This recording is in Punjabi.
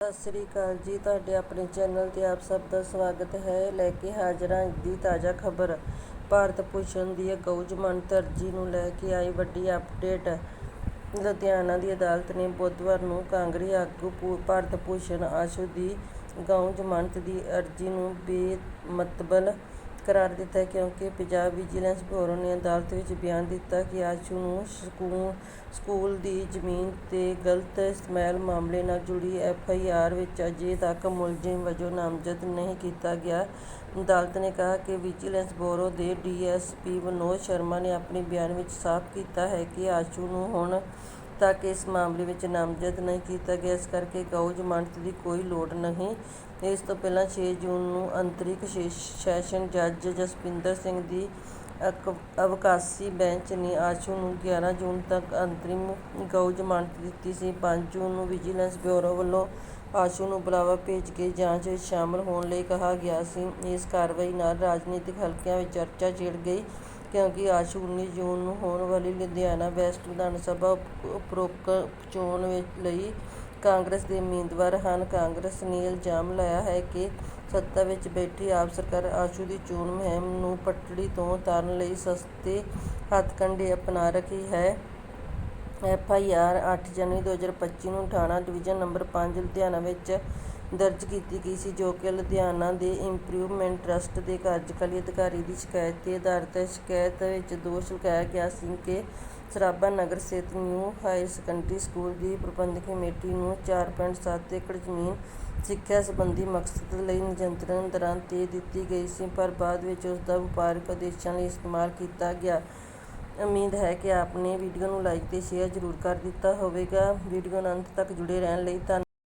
ਸਤਿ ਸ੍ਰੀ ਅਕਾਲ ਜੀ, ਤੁਹਾਡੇ ਆਪਣੇ ਚੈਨਲ ਤੇ ਆਪ ਸਭ ਦਾ ਸਵਾਗਤ ਹੈ। ਲੈ ਕੇ ਹਾਜ਼ਰ ਹਾਂ ਦੀ ਤਾਜ਼ਾ ਖਬਰ। ਭਾਰਤ ਭੂਸ਼ਣ ਦੀ ਅਗਾਊਂ ਜ਼ਮਾਨਤ ਅਰਜ਼ੀ ਨੂੰ ਲੈ ਕੇ ਆਈ ਵੱਡੀ ਅਪਡੇਟ। ਲੁਧਿਆਣਾ ਦੀ ਅਦਾਲਤ ਨੇ ਬੁੱਧਵਾਰ ਨੂੰ ਕਾਂਗਰਸੀ ਆਗੂ ਭੂ- ਭਾਰਤ ਭੂਸ਼ਣ ਆਸ਼ੂ ਦੀ ਅਗਾਊਂ ਜ਼ਮਾਨਤ ਦੀ ਅਰਜ਼ੀ ਨੂੰ ਬੇਮਤਬਲ ਕਰਾਰ ਦਿੱਤਾ ਕਿਉਂਕਿ ਪੰਜਾਬ ਵਿਜੀਲੈਂਸ ਬਿਊਰੋ ਨੇ ਅਦਾਲਤ ਵਿੱਚ ਬਿਆਨ ਦਿੱਤਾ ਕਿ ਆਸ਼ੂ ਨੂੰ ਸਕੂ- ਸਕੂਲ ਦੀ ਜ਼ਮੀਨ ਤੇ ਗਲਤ ਇਸਤੇਮਾਲ ਮਾਮਲੇ ਨਾਲ ਜੁੜੀ ਐਫ ਆਈ ਆਰ ਵਿੱਚ ਅਜੇ ਤੱਕ ਮੁਲਜ਼ਮ ਵਜੋਂ ਨਾਮਜ਼ਦ ਨਹੀਂ ਕੀਤਾ ਗਿਆ। ਅਦਾਲਤ ਨੇ ਕਿਹਾ ਕਿ ਵਿਜੀਲੈਂਸ ਬਿਊਰੋ ਦੇ D S P Manoj Sharma ਨੇ ਆਪਣੇ ਬਿਆਨ ਵਿੱਚ ਸਾਫ਼ ਕੀਤਾ ਹੈ ਕਿ ਆਸ਼ੂ ਨੂੰ ਹੁਣ ਤੱਕ ਇਸ ਮਾਮਲੇ ਵਿੱਚ ਨਾਮਜ਼ਦ ਨਹੀਂ ਕੀਤਾ ਗਿਆ। ਇਸ ਕਰਕੇ ਗਊ ਜ਼ਮਾਨਤ ਦੀ ਕੋਈ ਲੋੜ ਨਹੀਂ। ਇਸ ਤੋਂ ਪਹਿਲਾਂ 6 ਜੂਨ ਨੂੰ ਅੰਤਰਿਕ ਸ਼ੇ- ਸੈਸ਼ਨ ਜੱਜ ਜਸਪਿੰਦਰ ਸਿੰਘ ਦੀ ਅਕ- ਅਵਕਾਸ਼ੀ ਬੈਂਚ ਨੇ ਆਸ਼ੂ ਨੂੰ 11 ਜੂਨ ਤੱਕ ਅੰਤਰਿਮ ਗਊ ਜ਼ਮਾਨਤ ਦਿੱਤੀ ਸੀ। 5 ਜੂਨ ਨੂੰ ਵਿਜੀਲੈਂਸ ਬਿਊਰੋ ਵੱਲੋਂ ਆਸ਼ੂ ਨੂੰ ਬੁਲਾਵਾ ਭੇਜ ਕੇ ਜਾਂਚ ਵਿੱਚ ਸ਼ਾਮਲ ਹੋਣ ਲਈ ਕਿਹਾ ਗਿਆ ਸੀ। ਇਸ ਕਾਰਵਾਈ ਨਾਲ ਰਾਜਨੀਤਿਕ ਹਲਕਿਆਂ ਵਿੱਚ ਚਰਚਾ ਛਿੜ ਗਈ। ਕਿਉਂਕਿ ਆਸ਼ੂ 19 ਜੂਨ ਨੂੰ ਹੋਣ ਵਾਲੀ ਲੁਧਿਆਣਾ ਵੈਸਟ ਵਿਧਾਨ ਸਭਾ ਉਪ- ਉਪਰੋਕਤ ਚੋਣ ਲਈ ਕਾਂਗਰਸ ਦੇ ਉਮੀਦਵਾਰ ਹਨ। ਕਾਂਗਰਸ ਨੇ ਇਲਜ਼ਾਮ ਲਾਇਆ ਹੈ ਕਿ ਸੱਤਾ ਵਿੱਚ ਬੈਠੀ ਆਪ ਸਰਕਾਰ ਆਸ਼ੂ ਦੀ ਚੋਣ ਮੁਹਿੰਮ ਨੂੰ ਪਟੜੀ ਤੋਂ ਉਤਾਰਨ ਲਈ ਸਸਤੇ ਹੱਥਕੰਡੇ ਅਪਣਾ ਰਹੀ ਹੈ। ਐਫ ਆਈ ਆਰ ਅੱਠ ਜਨਵਰੀ 2025 ਨੂੰ ਥਾਣਾ ਡਿਵੀਜ਼ਨ ਨੰਬਰ ਪੰਜ ਲੁਧਿਆਣਾ ਵਿੱਚ ਦਰਜ ਕੀਤੀ ਗਈ ਸੀ, ਜੋ ਕਿ ਲੁਧਿਆਣਾ ਦੇ ਇੰਪਰੂਵਮੈਂਟ ਟਰੱਸਟ ਦੇ ਕਾਰਜਕਾਰੀ ਅਧਿਕਾਰੀ ਦੀ ਸ਼ਿਕਾਇਤ ਤੇ ਆਧਾਰਿਤ ਹੈ ਸ਼ਿਕਾਇਤ ਵਿੱਚ ਦੋਸ਼ ਲਗਾਇਆ ਗਿਆ ਸੀ ਕਿ ਸਰਾਭਾ ਨਗਰ ਸਥਿਤ ਨਿਊ ਹਾਇਰ ਸੈਕੰਡਰੀ ਸਕੂਲ ਦੀ ਪ੍ਰਬੰਧਕ ਕਮੇਟੀ ਨੂੰ 4.7 ਏਕੜ ਜ਼ਮੀਨ ਸਿੱਖਿਆ ਸੰਬੰਧੀ ਮਕਸਦ ਲਈ ਨਿਯੰਤਰਣ ਦੌਰਾਨ ਤੇ ਦਿੱਤੀ ਗਈ ਸੀ, ਪਰ ਬਾਅਦ ਵਿੱਚ ਉਸ ਦਾ ਵਪਾਰਕ ਉਦੇਸ਼ਾਂ ਲਈ ਇਸਤੇਮਾਲ ਕੀਤਾ ਗਿਆ। ਉਮੀਦ ਹੈ ਕਿ ਆਪਨੇ ਵੀਡੀਓ ਨੂੰ ਲਾਈਕ ਤੇ ਸ਼ੇਅਰ ਜ਼ਰੂਰ ਕਰ ਦਿੱਤਾ ਹੋਵੇਗਾ। ਵੀਡੀਓ ਨੂੰ ਅੰਤ ਤੱਕ ਜੁੜੇ ਰਹਿਣ ਲਈ ਧੰਨ